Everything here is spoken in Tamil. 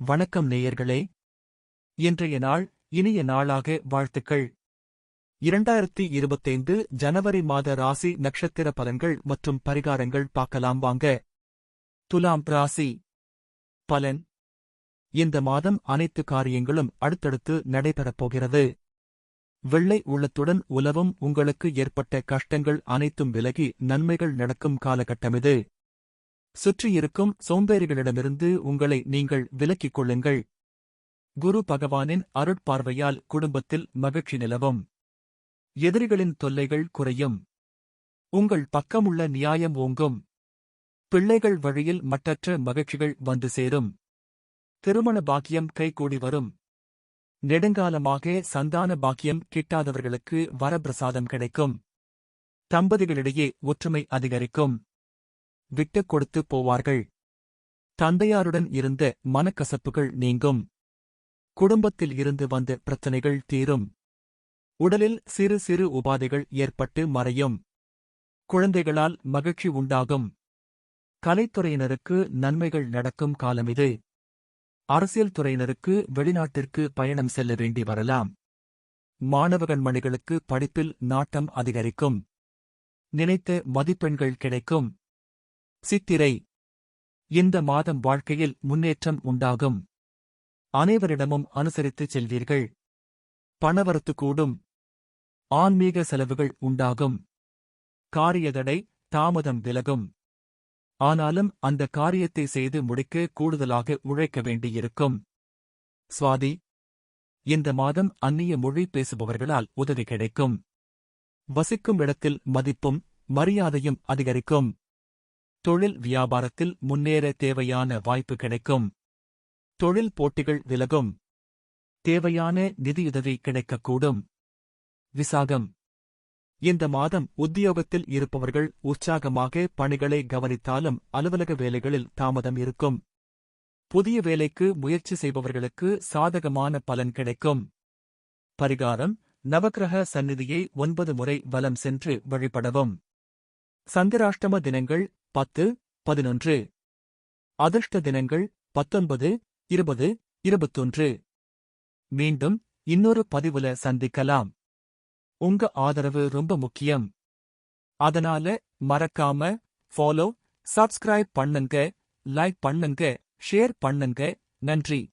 வணக்கம் நேயர்களே. இன்றைய நாள் இனிய நாளாக வாழ்த்துக்கள். இரண்டாயிரத்தி இருபத்தைந்து ஜனவரி மாத ராசி நட்சத்திர பலன்கள் மற்றும் பரிகாரங்கள் பார்க்கலாம் வாங்க. துலாம் ராசி பலன். இந்த மாதம் அனைத்து காரியங்களும் அடுத்தடுத்து நடைபெறப் போகிறது. வெள்ளை உள்ளத்துடன் உலவும் உங்களுக்கு ஏற்பட்ட கஷ்டங்கள் அனைத்தும் விலகி நன்மைகள் நடக்கும் காலகட்டமிது சுற்றியிருக்கும் சோம்பேறிகளிடமிருந்து உங்களை நீங்கள் விலக்கிக் கொள்ளுங்கள். குரு பகவானின் அருட்பார்வையால் குடும்பத்தில் மகிழ்ச்சி நிலவும். எதிரிகளின் தொல்லைகள் குறையும். உங்கள் பக்கமுள்ள நியாயம் ஓங்கும். பிள்ளைகள் வழியில் மட்டற்ற மகிழ்ச்சிகள் வந்து சேரும். திருமண பாக்கியம் கைகூடி வரும். நெடுங்காலமாக சந்தான பாக்கியம் கிட்டாதவர்களுக்கு வரப்பிரசாதம் கிடைக்கும். தம்பதிகளிடையே ஒற்றுமை அதிகரிக்கும். விட்டுக் கொடுத்து போவார்கள். தந்தையாருடன் இருந்த மனக்கசப்புகள் நீங்கும். குடும்பத்தில் இருந்து வந்த பிரச்சனைகள் தீரும். உடலில் சிறு சிறு உபாதைகள் ஏற்பட்டு மறையும். குழந்தைகளால் மகிழ்ச்சி உண்டாகும். கலைத்துறையினருக்கு நன்மைகள் நடக்கும் காலமிது அரசியல் துறையினருக்கு வெளிநாட்டிற்கு பயணம் செல்ல வேண்டி வரலாம். மாணவகண்மணிகளுக்கு படிப்பில் நாட்டம் அதிகரிக்கும். நினைத்த மதிப்பெண்கள் கிடைக்கும். சித்திரை. இந்த மாதம் வாழ்க்கையில் முன்னேற்றம் உண்டாகும். அனைவரிடமும் அனுசரித்துச் செல்வீர்கள். பணவரத்து கூடும். ஆன்மீக செலவுகள் உண்டாகும். காரியதடை தாமதம் விலகும். ஆனாலும் அந்த காரியத்தை செய்து முடிக்க கூடுதலாக உழைக்க வேண்டியிருக்கும். சுவாதி இந்த மாதம் அந்நிய மொழி பேசுபவர்களால் உதவி கிடைக்கும். வசிக்கும் இடத்தில் மதிப்பும் மரியாதையும் அதிகரிக்கும். தொழில் வியாபாரத்தில் முன்னேற தேவையான வாய்ப்பு கிடைக்கும். தொழில் போட்டிகள் விலகும். தேவையான நிதியுதவி கிடைக்கக்கூடும். விசாகம். இந்த மாதம் உத்தியோகத்தில் இருப்பவர்கள் உற்சாகமாக பணிகளை கவனித்தாலும் அலுவலக வேலைகளில் தாமதம் இருக்கும். புதிய வேலைக்கு முயற்சி செய்பவர்களுக்கு சாதகமான பலன் கிடைக்கும். பரிகாரம் நவக்கிரக சந்நிதியை ஒன்பது முறை வலம் சென்று வழிபடவும். சந்திராஷ்டம தினங்கள் பத்து பதினொன்று. அதிர்ஷ்ட தினங்கள் பத்தொன்பது இருபது இருபத்தொன்று. மீண்டும் இன்னொரு பதிவுல சந்திக்கலாம். உங்க ஆதரவு ரொம்ப முக்கியம். அதனால மறக்காம ஃபாலோ சப்ஸ்கிரைப் பண்ணுங்க லைக் பண்ணுங்க ஷேர் பண்ணுங்க. நன்றி.